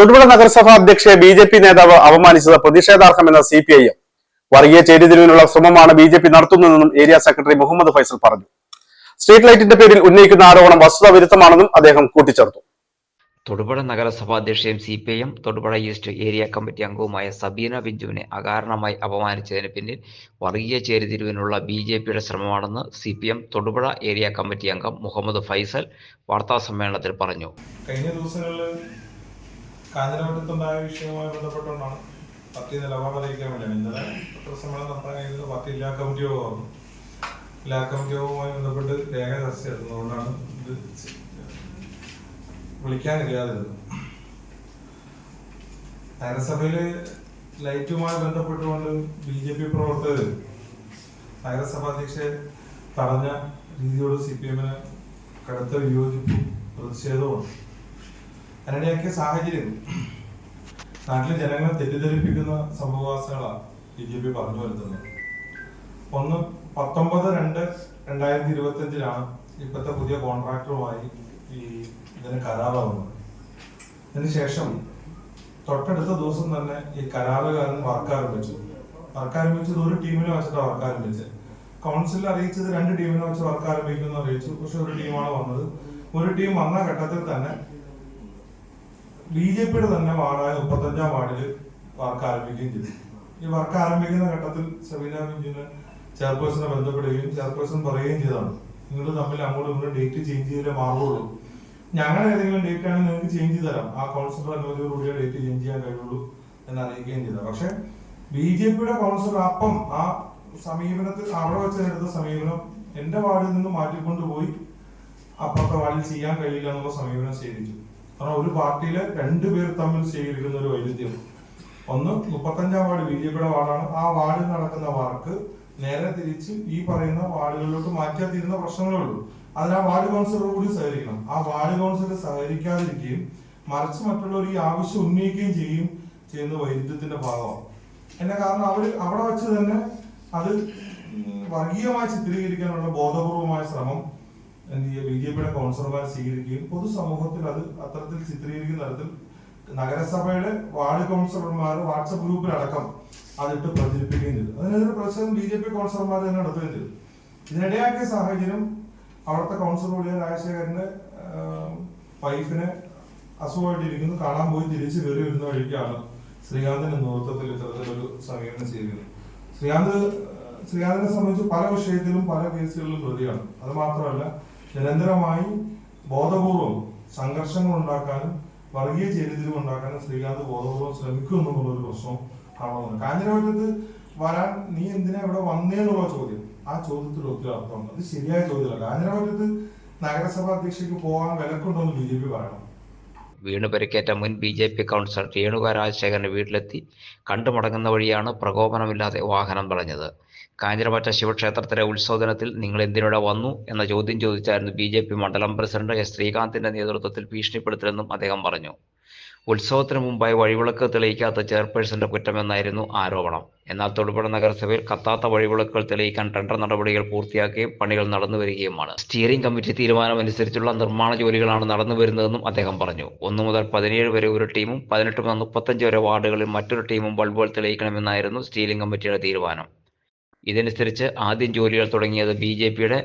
തൊടുപുഴ നഗരസഭാ അധ്യക്ഷയെ B J P നേതാവ് അവമാനിച്ചത് പ്രതിഷേധാർഹമെന്ന സി പി ഐ എം വർഗീയ ചേരിതിരിവിനുള്ള ശ്രമമാണ് ബി ജെ പി നടത്തുന്നതെന്നും ഏരിയ സെക്രട്ടറി മുഹമ്മദ് ഫൈസൽ പറഞ്ഞു. സ്ട്രീറ്റ് ലൈറ്റിന്റെ പേരിൽ ഉന്നയിക്കുന്ന ആരോപണം വസ്തുതാ വിരുദ്ധമാണെന്നും അദ്ദേഹം കൂട്ടിച്ചേർത്തു. തൊടുപുഴ നഗരസഭാ അധ്യക്ഷയും C P I M Thodupuzha east area committee അംഗവുമായ സബീന ബിഞ്ചുവിനെ അകാരണമായി അപമാനിച്ചതിന് പിന്നിൽ വർഗീയ ചേരിതിരിവിനുള്ള ബി ജെ പിയുടെ ശ്രമമാണെന്ന് C P M Thodupuzha area committee അംഗം മുഹമ്മദ് ഫൈസൽ വാർത്താ സമ്മേളനത്തിൽ പറഞ്ഞു. കഴിഞ്ഞ ദിവസങ്ങളിൽ കാഞ്ഞിരവട്ടത്തുണ്ടായ വിഷയവുമായി ബന്ധപ്പെട്ടുകൊണ്ടാണ് പാർട്ടി നിലപാട് അറിയിക്കാൻ വേണ്ടിയാണ്. ഇന്നലെ പത്രസമ്മേളനം നടത്താൻ കഴിഞ്ഞത് പാർട്ടി ജില്ലാ കമ്മിറ്റി യോഗമായിരുന്നു. ജില്ലാ കമ്മിറ്റി യോഗവുമായി ബന്ധപ്പെട്ട് രേഖ ചർച്ച ചെയ്തതുകൊണ്ടാണ് ഇത് വിളിക്കാൻ കഴിയാതിരുന്നത് നഗരസഭയിൽ ലൈറ്റുമായി ബന്ധപ്പെട്ടുകൊണ്ട് ബി ജെ പി പ്രവർത്തകർ നഗരസഭാ അധ്യക്ഷയെ തടഞ്ഞ രീതിയോട് സി പി എമ്മിന് കടുത്ത വിയോജിപ്പും പ്രതിഷേധവും അതിനിടയാക്കിയ സാഹചര്യം. നാട്ടിലെ ജനങ്ങളെ തെറ്റിദ്ധരിപ്പിക്കുന്ന സംഭവവാസികളാണ് ബി ജെ പി പറഞ്ഞു വരുത്തുന്നത്. ഒന്ന് പത്തൊമ്പത് രണ്ട് രണ്ടായിരത്തി ഇരുപത്തി അഞ്ചിലാണ് ഇപ്പോഴത്തെ പുതിയ കോൺട്രാക്ടറുമായി ഈ ഇതിന് കരാറാവുന്നത്. അതിനുശേഷം തൊട്ടടുത്ത ദിവസം തന്നെ ഈ കരാറുകാരൻ വർക്ക് ആരംഭിച്ചു വർക്ക് ആരംഭിച്ചത് ഒരു ടീമിനെ വെച്ചിട്ടാണ് വർക്ക് ആരംഭിച്ചത് കൗൺസിലിൽ അറിയിച്ചത് രണ്ട് ടീമിനെ വെച്ച് വർക്ക് ആരംഭിക്കുന്നു അറിയിച്ചു. പക്ഷെ ഒരു ടീമാണ് വന്നത്. ഒരു ടീം വന്ന ഘട്ടത്തിൽ തന്നെ ബി ജെ പിയുടെ തന്നെ വാർഡായ മുപ്പത്തഞ്ചാം വാർഡിൽ വർക്ക് ആരംഭിക്കുകയും ചെയ്തു. ഈ വർക്ക് ആരംഭിക്കുന്ന ഘട്ടത്തിൽ സബീന ബിഞ്ചിന് ചെയർപേഴ്സണെ ബന്ധപ്പെടുകയും ചെയർപേഴ്സൺ പറയുകയും ചെയ്താണ്. നിങ്ങൾ തമ്മിൽ അങ്ങോട്ടും ഇങ്ങോട്ടും ഡേറ്റ് ചേഞ്ച് ചെയ്തേ മാറുള്ളൂ. ഞങ്ങൾ ഏതെങ്കിലും ഡേറ്റ് ആണെങ്കിൽ നിങ്ങൾക്ക് ചേഞ്ച് ചെയ്ത് തരാം. ആ കൗൺസിലർ അനുമതിയോടുകൂടിയ ഡേറ്റ് ചേഞ്ച് ചെയ്യാൻ കഴിയുള്ളൂ എന്ന് അറിയിക്കുകയും ചെയ്തത് പക്ഷെ ബി ജെ പിയുടെ കൗൺസിലർ അപ്പം ആ സമീപനത്തിൽ അവിടെ വെച്ച് എടുത്ത സമീപനം എന്റെ വാർഡിൽ നിന്ന് മാറ്റിക്കൊണ്ടുപോയി. അപ്പുറത്തെ വാർഡിൽ ചെയ്യാൻ കഴിയില്ല എന്നുള്ള സമീപനം സ്വീകരിച്ചു കാരണം ഒരു പാർട്ടിയിലെ രണ്ടുപേർ തമ്മിൽ സ്വീകരിക്കുന്ന ഒരു വൈരുദ്ധ്യം. ഒന്ന് മുപ്പത്തഞ്ചാം വാർഡ് ബി ജെ പിയുടെ വാർഡാണ്. ആ വാർഡിൽ നടക്കുന്ന വാർക്ക് നേരെ തിരിച്ച് ഈ പറയുന്ന വാർഡുകളിലോട്ട് മാറ്റാൻ തീരുന്ന പ്രശ്നങ്ങളേ ഉള്ളൂ. അതിന് ആ വാർഡ് കൗൺസിലർ കൂടി സഹകരിക്കണം. ആ വാർഡ് കൗൺസിലർ സഹകരിക്കാതിരിക്കുകയും മറിച്ച് മറ്റുള്ളവർ ഈ ആവശ്യം ഉന്നയിക്കുകയും ചെയ്യും ചെയ്യുന്ന വൈരുദ്ധ്യത്തിന്റെ ഭാഗമാണ്. എന്നെ കാരണം അവർ അവിടെ വെച്ച് തന്നെ അത് വർഗീയമായി ചിത്രീകരിക്കാനുള്ള ബോധപൂർവമായ ശ്രമം എന്ത് ചെയ്യുക? ബി ജെ പിയുടെ കൗൺസിലർമാർ സ്വീകരിക്കുകയും പൊതുസമൂഹത്തിൽ അത് അത്തരത്തിൽ ചിത്രീകരിക്കുന്ന തരത്തിൽ നഗരസഭയുടെ വാർഡ് കൗൺസിലർമാർ വാട്സപ്പ് ഗ്രൂപ്പിലടക്കം അതിട്ട് പ്രചരിപ്പിക്കുകയും ചെയ്തു. അതിനെതിരെ പ്രതിഷേധം ബി ജെ പി കൗൺസിലർമാർ തന്നെ നടത്തുകയും ചെയ്തു. ഇതിനിടയാക്കിയ സാഹചര്യം അവിടുത്തെ കൗൺസിലർ കൂടിയ രാജശേഖരന്റെ വൈഫിനെ അസുഖമായിട്ടിരിക്കുന്നു. കാണാൻ പോയി തിരിച്ചു കയറി വരുന്ന വഴിക്കാണ് ശ്രീകാന്തിന്റെ നേതൃത്വത്തിൽ ഇത്തരത്തിലൊരു സമീപനം ചെയ്തത് ശ്രീകാന്ത് ശ്രീകാന്തിനെ സംബന്ധിച്ച് പല വിഷയത്തിലും പല കേസുകളിലും പ്രതിയാണ്. അത് മാത്രമല്ല നിരന്തരമായി ബോധപൂർവം സംഘർഷങ്ങൾ ഉണ്ടാക്കാനും വർഗീയ ചേരിതിരിവ് ഉണ്ടാക്കാനും ശ്രീകാന്ത് ബോധപൂർവം എന്നുള്ള ഒരു പ്രശ്നം കാണുന്നുണ്ട്. കാഞ്ഞിരവറ്റത്ത് വരാൻ നീ എന്തിനാ ഇവിടെ വന്നേ എന്നുള്ള ചോദ്യം? ആ ചോദ്യത്തിൽ ഒത്തിരി അർത്ഥമുണ്ട് അത് ശരിയായ ചോദ്യമല്ല. കാഞ്ഞിരവറ്റത്ത് നഗരസഭാ അധ്യക്ഷയ്ക്ക് പോകാൻ വിലക്കുണ്ടോ എന്ന് ബി ജെ പി പറയണം. വീണ് പരിക്കേറ്റ മുൻ B J P councillor Renuka രാജശേഖരന്റെ വീട്ടിലെത്തി കണ്ടുമടങ്ങുന്ന വഴിയാണ് പ്രകോപനമില്ലാതെ വാഹനം തടഞ്ഞത്. കാഞ്ഞിരമറ്റ ശിവക്ഷേത്രത്തിലെ ഉത്സവദിനത്തിൽ നിങ്ങൾ എന്തിനോടെ വന്നു എന്ന ചോദ്യം ചോദിച്ചായിരുന്നു ബി ജെ പി മണ്ഡലം പ്രസിഡന്റ് എസ് ശ്രീകാന്തിന്റെ നേതൃത്വത്തിൽ ഭീഷണിപ്പെടുത്തലെന്നും അദ്ദേഹം പറഞ്ഞു. ഉത്സവത്തിന് മുമ്പായി വഴിവിളക്ക് തെളിയിക്കാത്ത ചെയർപേഴ്സന്റെ കുറ്റമെന്നായിരുന്നു ആരോപണം. എന്നാൽ തൊടുപുഴ നഗരസഭയിൽ കത്താത്ത വഴിവിളക്കുകൾ തെളിയിക്കാൻ ടെൻഡർ നടപടികൾ പൂർത്തിയാക്കുകയും പണികൾ നടന്നു വരികയുമാണ്. സ്റ്റിയറിംഗ് കമ്മിറ്റി തീരുമാനമനുസരിച്ചുള്ള നിർമ്മാണ ജോലികളാണ് നടന്നു വരുന്നതെന്നും അദ്ദേഹം പറഞ്ഞു. ഒന്നു മുതൽ പതിനേഴ് വരെ ഒരു ടീമും പതിനെട്ട് മുതൽ മുപ്പത്തഞ്ച് വരെ വാർഡുകളിൽ മറ്റൊരു ടീമും ബൾബുകൾ തെളിയിക്കണമെന്നായിരുന്നു സ്റ്റീലിംഗ് കമ്മിറ്റിയുടെ തീരുമാനം. ഇതനുസരിച്ച് ആദ്യം ജോലികൾ തുടങ്ങിയത് ബി ജെ പിയുടെ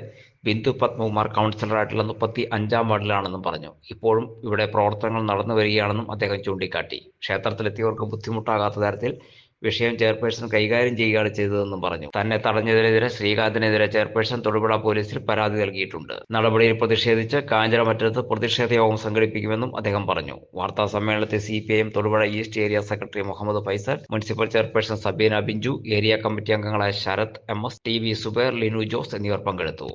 ബിന്ദു പത്മകുമാർ കൗൺസിലറായിട്ടുള്ള മുപ്പത്തി അഞ്ചാം വാർഡിലാണെന്നും പറഞ്ഞു. ഇപ്പോഴും ഇവിടെ പ്രവർത്തനങ്ങൾ നടന്നു വരികയാണെന്നും അദ്ദേഹം ചൂണ്ടിക്കാട്ടി. ക്ഷേത്രത്തിലെത്തിയവർക്ക് ബുദ്ധിമുട്ടാകാത്ത തരത്തിൽ വിഷയം ചെയർപേഴ്സൺ കൈകാര്യം ചെയ്യുകയാണ് ചെയ്തതെന്നും പറഞ്ഞു. തന്നെ തടഞ്ഞതിനെതിരെ ശ്രീകാന്തിനെതിരെ ചെയർപേഴ്സൺ തൊടുപുഴ പോലീസിൽ പരാതി നൽകിയിട്ടുണ്ട്. നടപടിയിൽ പ്രതിഷേധിച്ച് കാഞ്ഞിരമറ്റത്ത് പ്രതിഷേധ യോഗം സംഘടിപ്പിക്കുമെന്നും അദ്ദേഹം പറഞ്ഞു. വാർത്താ സമ്മേളനത്തിൽ C P I M Thodupuzha east area secretary Muhammad Faisal municipal chairperson Sabeena Binchu area committee അംഗങ്ങളായ Sarath M S T V Zubair Linu Jose എന്നിവർ പങ്കെടുത്തു.